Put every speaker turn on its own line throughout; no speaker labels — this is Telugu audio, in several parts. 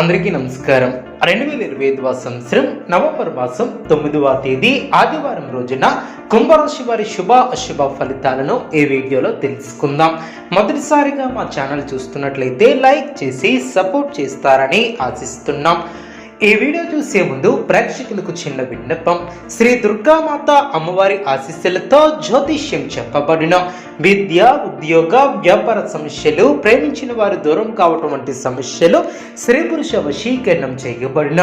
అందరికీ నమస్కారం. రెండు వేల ఇరవై ఐదవ సంవత్సరం నవంబర్ మాసం తొమ్మిదవ తేదీ ఆదివారం రోజున కుంభరాశి వారి శుభ అశుభ ఫలితాలను ఈ వీడియోలో తెలుసుకుందాం. మొదటిసారిగా మా ఛానల్ చూస్తున్నట్లయితే లైక్ చేసి సపోర్ట్ చేస్తారని ఆశిస్తున్నాం. ఈ వీడియో చూసే ముందు ప్రేక్షకులకు చిన్న విన్నపం. శ్రీ దుర్గామాత అమ్మవారి ఆశీస్సులతో జ్యోతిష్యం చెప్పబడిన విద్య ఉద్యోగ వ్యాపార సమస్యలు ప్రేమించిన వారు దూరం కావటం వంటి సమస్యలు స్త్రీ పురుష వశీకరణం చేయబడిన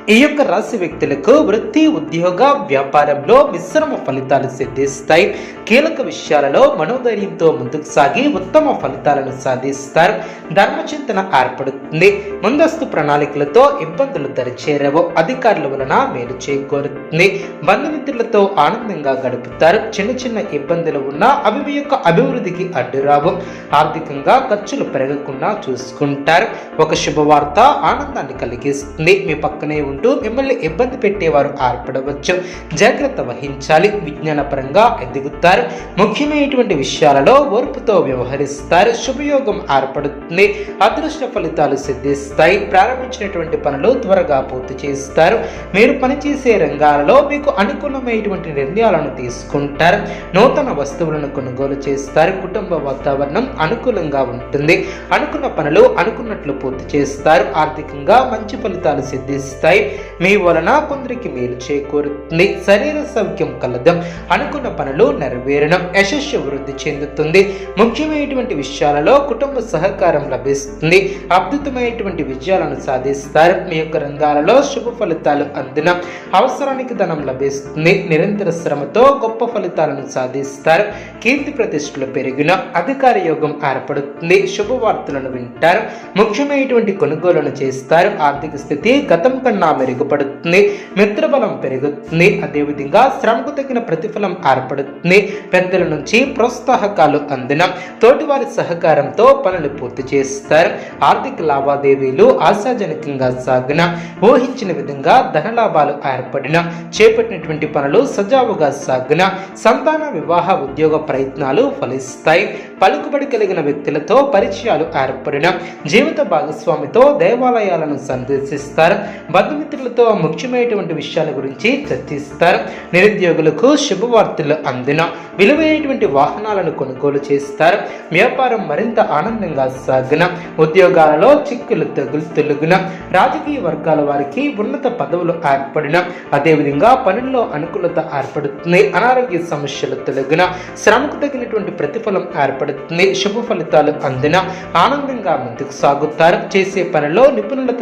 ఈ యొక్క రాశి వ్యక్తులకు వృత్తి ఉద్యోగ వ్యాపారంలో మిశ్రమ ఫలితాలు సిద్ధిస్తాయి. కీలక విషయాలలో మనోధైర్యంతో ముందుకు సాగి ఉత్తమ ఫలితాలను సాధిస్తారు. ధర్మచింతన ఏర్పడుతుంది. ముందస్తు ప్రణాళికలతో ఇబ్బందులు దరిచేరవు. అధికారుల వలన మేలు చేకూరుతుంది. బంధుమిత్రులతో ఆనందంగా గడుపుతారు. చిన్న చిన్న ఇబ్బందులు ఉన్నా అవి మీ యొక్క అభివృద్ధికి అడ్డురావు. ఆర్థికంగా ఖర్చులు పెరగకుండా చూసుకుంటారు. ఒక శుభవార్త ఆనందాన్ని కలిగిస్తుంది. మీ పక్కనే ఉంటూ మిమ్మల్ని ఇబ్బంది పెట్టేవారు ఏర్పడవచ్చు. జాగ్రత్త వహించాలి. విజ్ఞానపరంగా ఎదుగుతారు. ముఖ్యమైనటువంటి విషయాలలో ఓర్పుతో వ్యవహరిస్తారు. శుభయోగం ఏర్పడుతుంది. అదృష్ట ఫలితాలు సిద్ధిస్తాయి. ప్రారంభించినటువంటి పనులు త్వరగా పూర్తి చేస్తారు. మీరు పనిచేసే రంగాలలో మీకు అనుకూలమైనటువంటి నిర్ణయాలను తీసుకుంటారు. నూతన వస్తువులను కొనుగోలు చేస్తారు. కుటుంబ వాతావరణం అనుకూలంగా ఉంటుంది. అనుకున్న పనులు అనుకున్నట్లు పూర్తి చేస్తారు. ఆర్థికంగా మంచి ఫలితాలు సిద్ధిస్తాయి. right? మీ వలన కొందరికి మేలు చేకూరుతుంది. శరీర సౌఖ్యం కలదం. అనుకున్న పనులు నెరవేరడం యశస్సు వృద్ధి చెందుతుంది. ముఖ్యమైనటువంటి విషయాలలో కుటుంబ సహకారం లభిస్తుంది. అద్భుతమైనటువంటి విజయాలను సాధిస్తారు. మీ యొక్క రంగాలలో శుభ ఫలితాలు అందిన అవసరానికి ధనం లభిస్తుంది. నిరంతర శ్రమతో గొప్ప ఫలితాలను సాధిస్తారు. కీర్తి ప్రతిష్టలు పెరిగిన అధికార యోగం ఏర్పడుతుంది. శుభవార్తలను వింటారు. ముఖ్యమైనటువంటి కొనుగోలును చేస్తారు. ఆర్థిక స్థితి గతం కన్నా మెరుగు మెరుగుపడుతుంది మిత్రబలం పెరుగుతుంది. అదేవిధంగా శ్రమకు తగిన ప్రతిఫలం ఏర్పడుతుంది. పెద్దల నుంచి ప్రోత్సాహకాలు అందిన తోటివారి సహకారంతో పనులు పూర్తి చేస్తారు. ఆర్థిక లావాదేవీలు ఆశాజనకంగా సాగిన ఊహించిన విధంగా ధన లాభాలు ఏర్పడిన చేపట్టినటువంటి పనులు సజావుగా సాగిన సంతాన వివాహ ఉద్యోగ ప్రయత్నాలు ఫలిస్తాయి. పలుకుబడి కలిగిన వ్యక్తులతో పరిచయాలు ఏర్పడిన జీవిత భాగస్వామితో దేవాలయాలను సందర్శిస్తారు. బంధుమిత్రులతో ముఖ్యమైనటువంటి విషయాల గురించి చర్చిస్తారు. నిరుద్యోగులకు శుభవార్తలు అందిన విలువైనటువంటి వాహనాలను కొనుగోలు చేస్తారు. వ్యాపారం మరింత ఆనందంగా సాగిన ఉద్యోగాలలో చిక్కులు తగులు తొలగిన రాజకీయ వర్గాల వారికి ఉన్నత పదవులు ఏర్పడిన అదేవిధంగా పనుల్లో అనుకూలత ఏర్పడుతుంది అనారోగ్య సమస్యలు తొలగిన శ్రమకు తగినటువంటి ప్రతిఫలం ఏర్పడుతుంది శుభ ఫలితాలు అందిన ఆనందంగా ముందుకు సాగుతారు. చేసే పనిలో నిపుణులత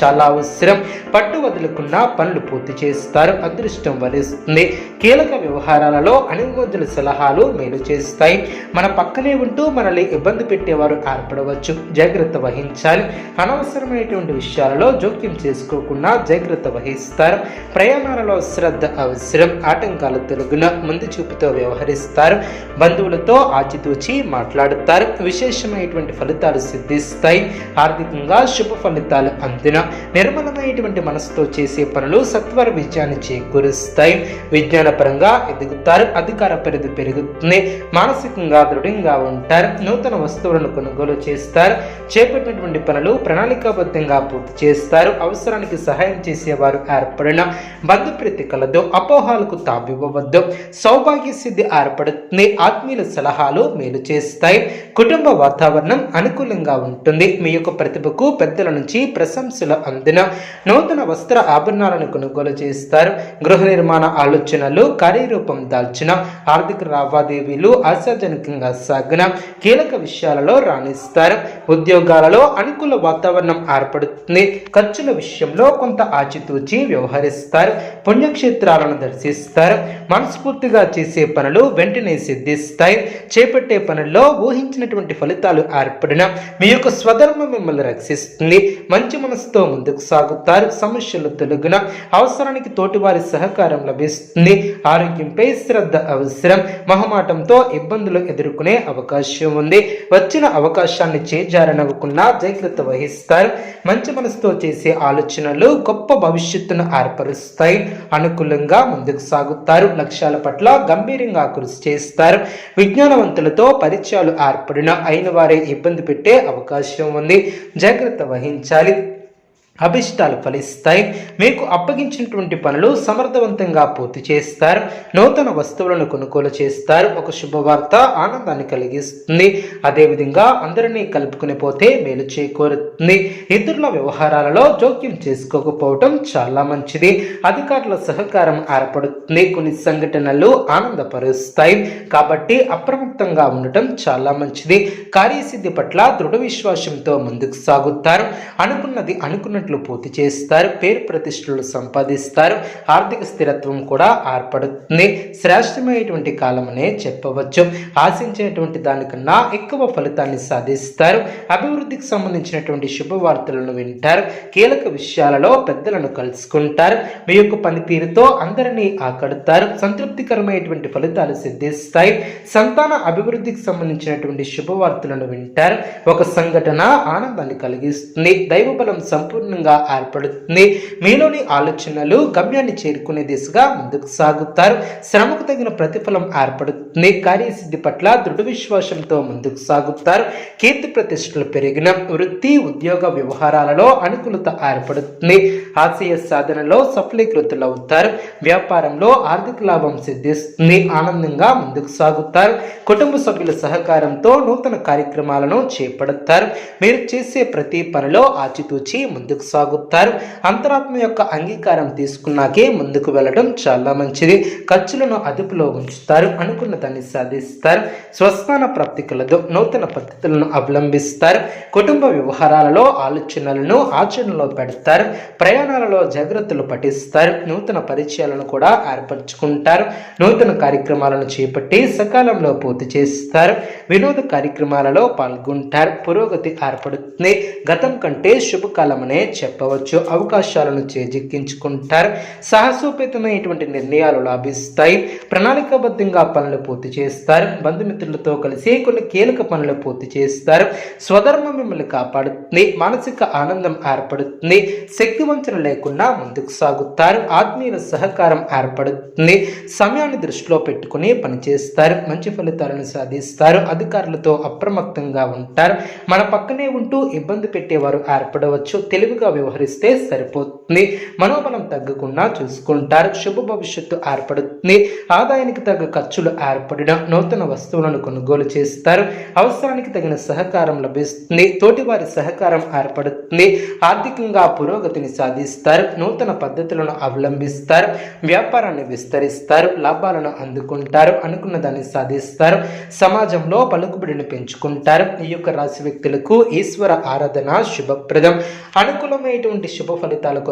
చాలా అవసరం. పట్టు వదులకుండా పనులు పూర్తి చేస్తారు. అదృష్టం వరిస్తుంది. కీలక వ్యవహారాలలో అనుమతుల సలహాలు మేలు చేస్తాయి. మన పక్కనే ఉంటూ మనల్ని ఇబ్బంది పెట్టేవారు ఏర్పడవచ్చు. జాగ్రత్త వహించాలి. అనవసరమైనటువంటి విషయాలలో జోక్యం చేసుకోకుండా జాగ్రత్త వహిస్తారు. ప్రయాణాలలో శ్రద్ధ అవసరం. ఆటంకాలు తొలగిన ముందు చూపుతో వ్యవహరిస్తారు. బంధువులతో ఆచితూచి మాట్లాడుతారు. విశేషమైనటువంటి ఫలితాలు సిద్ధిస్తాయి. ఆర్థికంగా శుభ ఫలితాలు అందిన నిర్మలమైనటువంటి మనసుతో చేసే పనులు సత్వర విజయాన్ని చేకూరుస్తాయి. విజ్ఞానపరంగా ఎదుగుతారు అధికార పరిధి పెరుగుతుంది మానసికంగా దృఢంగా ఉంటారు నూతన వస్తువులను కొనుగోలు చేస్తారు చేపట్టినటువంటి పనులు ప్రణాళికాబద్ధంగా పూర్తి చేస్తారు అవసరానికి సహాయం చేసేవారు ఏర్పడిన బంధుప్రీతి కలదు అపోహాలకు తావివ్వవద్దు సౌభాగ్య సిద్ధి ఏర్పడుతుంది ఆత్మీయుల సలహాలు మేలు చేస్తాయి కుటుంబ వాతావరణం అనుకూలంగా ఉంటుంది మీ యొక్క ప్రతిభకు పెద్దల నుంచి ప్రశంసలు అందిన నూతన వస్త్ర ఆభరణాలను కొనుగోలు చేస్తారు. గృహ నిర్మాణ ఆలోచనలు కార్యరూపం దాల్చిన ఆర్థిక లావాదేవీలు ఆశాజనకంగా సాగిన కీలక విషయాలలో రాణిస్తారు. ఉద్యోగాలలో అనుకూల వాతావరణం ఏర్పడుతుంది. ఖర్చుల విషయంలో కొంత ఆచితూచి వ్యవహరిస్తారు. పుణ్యక్షేత్రాలను దర్శిస్తారు. మనస్ఫూర్తిగా చేసే పనులు వెంటనే సిద్ధిస్తాయి. చేపట్టే పనుల్లో ఊహించినటువంటి ఫలితాలు ఏర్పడిన మీ యొక్క స్వధర్మం మిమ్మల్ని రక్షిస్తుంది. మంచి మనసుతో ముందుకు సాగుతారు. సమస్య సమస్యలు తొలగిన అవసరానికి తోటివారి సహకారం లభిస్తుంది. ఆరోగ్యంపై శ్రద్ధ అవసరం. మొహమాటంతో ఇబ్బందులు ఎదుర్కొనే అవకాశం ఉంది. వచ్చిన అవకాశాన్ని చేజారనవ్వకుండా జాగ్రత్త వహిస్తారు. మంచి మనసుతో చేసే ఆలోచనలు గొప్ప భవిష్యత్తును ఏర్పరుస్తాయి. అనుకూలంగా ముందుకు సాగుతారు. లక్ష్యాల పట్ల గంభీరంగా కృషి చేస్తారు. విజ్ఞానవంతులతో పరిచయాలు ఏర్పడిన అయిన వారే ఇబ్బంది పెట్టే అవకాశం ఉంది. జాగ్రత్త వహించాలి. అభిష్టాలు ఫలిస్తాయి. మీకు అప్పగించినటువంటి పనులు సమర్థవంతంగా పూర్తి చేస్తారు. నూతన వస్తువులను కొనుగోలు చేస్తారు. ఒక శుభవార్త ఆనందాన్ని కలిగిస్తుంది. అదేవిధంగా అందరినీ కలుపుకుని పోతే మేలు చేకూరుతుంది. ఇతరుల వ్యవహారాలలో జోక్యం చేసుకోకపోవటం చాలా మంచిది. అధికారుల సహకారం ఏర్పడుతుంది. కొన్ని సంఘటనలు ఆనందపరుస్తాయి. కాబట్టి అప్రమత్తంగా ఉండటం చాలా మంచిది. కార్యసిద్ధి పట్ల దృఢ విశ్వాసంతో ముందుకు సాగుతారు. అనుకున్నది అనుకున్నట్లు పూర్తి చేస్తారు పేరు ప్రతిష్టలు సంపాదిస్తారు ఆర్థిక స్థిరత్వం కూడా ఏర్పడుతుంది. శ్రేష్టమైనటువంటి కాలమనే చెప్పవచ్చు. ఆశించేటువంటి దానికన్నా ఎక్కువ ఫలితాన్ని సాధిస్తారు. అభివృద్ధికి సంబంధించినటువంటి శుభవార్తలను వింటారు. కీలక విషయాలలో పెద్దలను కలుసుకుంటారు. మీ యొక్క పనితీరుతో అందరినీ ఆకడతారు. సంతృప్తికరమైనటువంటి ఫలితాలు సిద్ధిస్తాయి. సంతాన అభివృద్ధికి సంబంధించినటువంటి శుభవార్తలను వింటారు. ఒక సంఘటన ఆనందాన్ని కలిగిస్తుంది. దైవబలం సంపూర్ణ సంపూర్ణంగా ఏర్పడుతుంది. మీలోని ఆలోచనలు గమ్యాన్ని చేరుకునే దిశగా ముందుకు సాగుతారు. శ్రమకు తగిన ప్రతిఫలం ఏర్పడుతుంది. కార్యసిద్ధి పట్ల దృఢ విశ్వాసంతో ముందుకు సాగుతారు. కీర్తి ప్రతిష్టలు పెరిగిన వృత్తి ఉద్యోగ వ్యవహారాలలో అనుకూలత ఏర్పడుతుంది. ఆశయ సాధనలో సఫలీకృతులవుతారు. వ్యాపారంలో ఆర్థిక లాభం సిద్ధిస్తుంది. ఆనందంగా ముందుకు సాగుతారు. కుటుంబ సభ్యుల సహకారంతో నూతన కార్యక్రమాలను చేపడతారు. మీరు చేసే ప్రతి పనిలో ఆచితూచి ముందుకు సాగుతారు అంతరాత్మ యొక్క అంగీకారం తీసుకున్నాకే ముందుకు వెళ్ళడం చాలా మంచిది. ఖర్చులను అదుపులో ఉంచుతారు అనుకున్న దాన్ని సాధిస్తారు స్వస్థాన ప్రాప్తి కలదు నూతన పద్ధతులను అవలంబిస్తారు కుటుంబ వ్యవహారాలలో ఆలోచనలను ఆచరణలో పెడతారు ప్రయాణాలలో జాగ్రత్తలు పఠిస్తారు నూతన పరిచయాలను కూడా ఏర్పరచుకుంటారు నూతన కార్యక్రమాలను చేపట్టి సకాలంలో పూర్తి చేస్తారు వినోద కార్యక్రమాలలో పాల్గొంటారు. పురోగతి ఏర్పడుతుంది. గతం కంటే శుభకాలమనే చెప్పవచ్చు. అవకాశాలను చేజిక్కించుకుంటారు. సాహసోపేతమైనటువంటి నిర్ణయాలు లాభిస్తాయి. ప్రణాళికాబద్ధంగా పనులు పూర్తి చేస్తారు. బంధుమిత్రులతో కలిసి కొన్ని కీలక పనులు పూర్తి చేస్తారు. స్వధర్మం మిమ్మల్ని కాపాడుతుంది. మానసిక ఆనందం ఏర్పడుతుంది. శక్తి వంచన లేకుండా ముందుకు సాగుతారు. ఆత్మీయుల సహకారం ఏర్పడుతుంది. సమయాన్ని దృష్టిలో పెట్టుకుని పనిచేస్తారు. మంచి ఫలితాలను సాధిస్తారు. అధికారులతో అప్రమత్తంగా ఉంటారు. మన పక్కనే ఉంటూ ఇబ్బంది పెట్టేవారు ఏర్పడవచ్చు. తెలివిగా వ్యవహరిస్తే సరిపోతుంది. మనోబలం తగ్గకుండా చూసుకుంటారు. శుభ భవిష్యత్తు ఏర్పడుతుంది. ఆదాయానికి తగ్గ ఖర్చులు ఏర్పడడం నూతన వస్తువులను కొనుగోలు చేస్తారు. అవసరానికి తగిన సహకారం లభిస్తుంది. తోటివారి సహకారం ఏర్పడుతుంది. ఆర్థికంగా పురోగతిని సాధిస్తారు. నూతన పద్ధతులను అవలంబిస్తారు. వ్యాపారాన్ని విస్తరిస్తారు. లాభాలను అందుకుంటారు. అనుకున్న దాన్ని సాధిస్తారు. సమాజంలో పలుకుబడిని పెంచుకుంటారు. ఈ యొక్క రాశి వ్యక్తులకు ఈశ్వర ఆరాధన శుభప్రదం. అనుకూలమైనటువంటి శుభ ఫలితాల